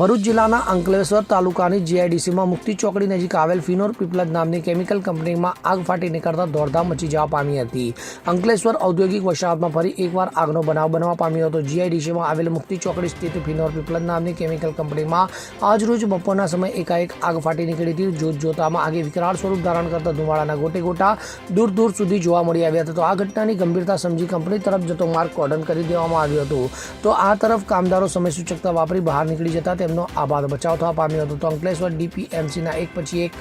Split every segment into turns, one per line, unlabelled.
ભરૂચ જિલ્લાના અંકલેશ્વર તાલુકાની જીઆઈડીસીમાં મુક્તિ ચોકડી નજીક આવેલ ફિનોર પીપલજ નામની કેમિકલ કંપનીમાં આગ ફાટી નીકળતા દોડધામ મચી જવા પામી હતી. અંકલેશ્વર ઔદ્યોગિક વસાહતમાં ફરી એકવાર આગનો બનાવ બનવા પામ્યો હતો. જીઆઈડીસીમાં આવેલ મુક્તિ ચોકડી સ્થિત ફિનોર પીપલજ નામની કેમિકલ કંપનીમાં આજરોજ બપોરના સમયે એકાએક આગ ફાટી નીકળી હતી. જોત જોતામાં આગે વિકરાળ સ્વરૂપ ધારણ કરતા ધુમાડાના ગોટે ગોટા દૂર દૂર સુધી જોવા મળી આવ્યા હતા. તો આ ઘટનાની ગંભીરતા સમજી કંપની તરફ જતો માર્ગ કોર્ડન કરી દેવામાં આવ્યો હતો. તો આ તરફ કામદારો સમય સૂચકતા વાપરી બહાર નીકળી જતા તેમનો આબાદ બચાવ થવા પામ્યો હતો. તો અંકલેશ્વર ડીપીએમસીના એક પછી એક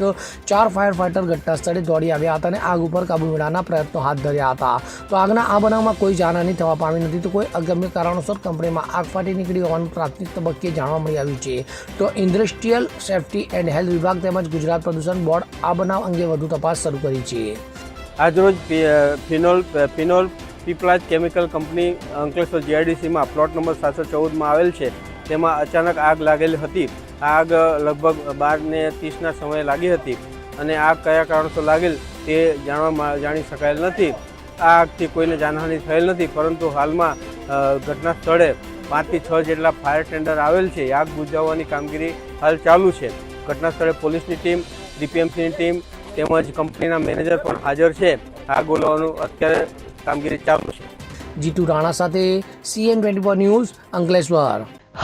ચાર ફાયર ફાઇટર ઘટના સ્થળે દોડી આવ્યા હતા અને આગ ઉપર કાબુ મેળવવાના પ્રયત્નો હાથ ધર્યા હતા. તો આગના આ બનાવમાં કોઈ જાનહાની થવા પામી નથી તો કોઈ અગમ્ય કારણોસર કંપનીમાં આગ ફાટી નીકળી હોવાનું પ્રાથમિક તબક્કે જાણવા મળી આવ્યું છે. તો ઇન્ડસ્ટ્રીયલ સેફટી એન્ડ હેલ્થ વિભાગ તેમજ ગુજરાત પ્રદૂષણ બોર્ડ આ બનાવ અંગે વધુ તપાસ શરૂ કરી છે.
આજરોજ phenol phenol Piplaj chemical company Ankleshwar જીઆઈડીસીમાં plot number સાતસો ચૌદમાં આવેલ છે. તેમાં અચાનક આગ લાગેલી હતી. આગ લગભગ બાર ને ત્રીસના સમયે લાગી હતી અને આગ કયા કારણસર લાગેલ તે જાણવા જાણી શકાયેલ નથી. આ આગથી કોઈને જાનહાનિ થયેલ નથી, પરંતુ હાલમાં ઘટના સ્થળે પાંચથી છ જેટલા ફાયર ટેન્ડર આવેલ છે. આગ બુજાવવાની કામગીરી હાલ ચાલુ છે. ઘટના સ્થળે પોલીસની ટીમ, ડીપીએમસીની ટીમ તેમજ કંપનીના મેનેજર પણ હાજર છે. આગ બોલાવવાનું અત્યારે કામગીરી ચાલુ છે.
જીતુ રાણા સાથે CN twenty four news Ankleshwar.